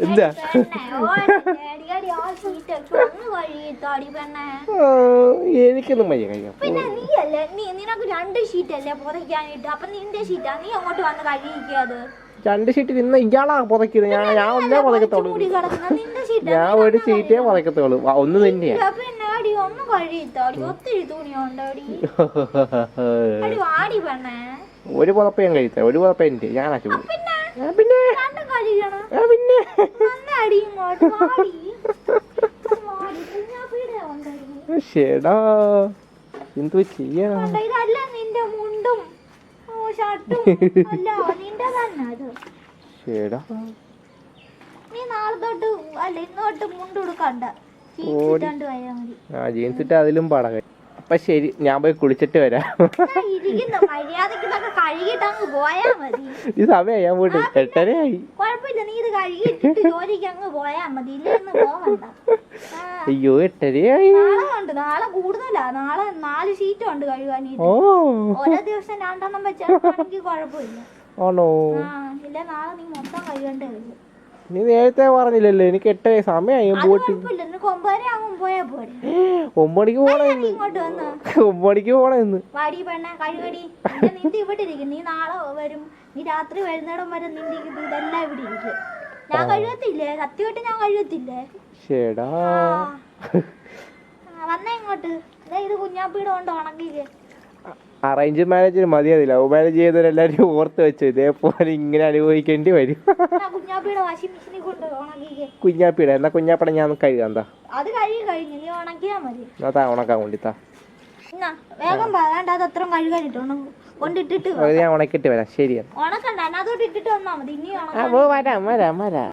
എന്താ? എനിക്കൊന്നും വയ്യ കഴിയാം പിന്നെ നീ അല്ലേ നീ നിനക്ക് രണ്ട് ഷീറ്റ് അല്ലേ പുതയ്ക്കാനായിട്ട്. അപ്പൊ നിന്റെ ഷീറ്റാ? നീ അങ്ങോട്ട് വന്ന് കഴുകിക്കാത് രണ്ട് ഷീറ്റ് നിന്ന് ഇയാളാ പുതയ്ക്കുന്നത്. ഞാൻ ഞാൻ ഒന്നേ ഷീറ്റ്? ഞാൻ ഒരു ഷീറ്റേ പുതക്കത്തോളൂ ഒന്ന് തന്നെയാ. ഒരു പുതപ്പ ഞാൻ കഴിച്ച ഒരു പുതപ്പ എന്റെ ഞാനാ ചൂട് പിന്നെ ആ, പിന്നെ രണ്ടും കഴുകണം ആ, പിന്നെ. ശേടാ. എന്തോ ജീൻസ് ഇട്ട് അതിലും പടക അപ്പൊ ശരി ഞാൻ പോയി കുളിച്ചിട്ട് വരാം. ഈ സമയം ഞാൻ പോയിട്ട് എട്ടരയായി. കുഴപ്പമില്ല നീ ഇത് കഴുകിയിട്ടിട്ട് ജോലിക്ക് അങ്ങ് പോയാ മതി. ഇല്ലെന്ന് അയ്യോ എട്ടരയായി. നാളെ ഉണ്ട് നാളെ കൂടുതലാ. നാളെ നാല് ഷീറ്റ് ഉണ്ട് ഓരോ ദിവസം രണ്ടെണ്ണം വെച്ചാണെങ്കിൽ കുഴപ്പമില്ല. ആണോ? ആ ഇല്ല നാളെ നീ മൊത്തം കഴുകേണ്ടി വരും നീ നേരത്തെ പറഞ്ഞില്ലല്ലോ എനിക്ക് എട്ടര സമയമായി പോരെ. ഒമ്പണിക്ക് പോണ ഒമ്പണിക്ക് പോണെന്ന് വാടി പെണ്ണ കഴുകടി നിന്റെ നിന്റെ ഇവിടെ ഇരിക്കും. നീ നാളെ വരും. നീ രാത്രി വരുന്നിടം വരെ നിന്റെ ഇത് ഇതെല്ലാം ഇവിടെ ഇരിക്കും. ഞാൻ കഴുകത്തില്ലേ? സത്യമായിട്ട് ഞാൻ കഴുകത്തില്ലേ? ശേടാ. വന്നേ ഇങ്ങോട്ട്. ഇത് കുഞ്ഞാപ്പീടെ കൊണ്ട് ഉണക്കിക്ക്. അറേഞ്ച് മാരേജ് മതിയാതി ലവ് മാരേജ് ചെയ്തവരെല്ലാരും ഓർത്ത് വെച്ചു. ഇതേപോലെ ഇങ്ങനെ അനുഭവിക്കേണ്ടി വരും. കുഞ്ഞാപ്പിയുടെ എന്നാ കുഞ്ഞാപ്പട ഞാൻ കഴുകാം അത് കഴുകി കഴിഞ്ഞു നീ ഉണക്കിയാ മതി. എന്നാ ഉണക്കാൻ വേണ്ടി താ വേഗം പറയാണ്ട് അത് അത്രയും കഴുകാനിട്ട് കൊണ്ടിട്ടിട്ട് വാ. അത് ഞാൻ ഉണക്കിട്ട് വരാം. ശരിയാണ് ഉണക്കണ്ട. അതിനകത്തോട്ട് ഇട്ടിട്ട് വന്നാ മതി. ഇനി വരാം വരാം വരാം.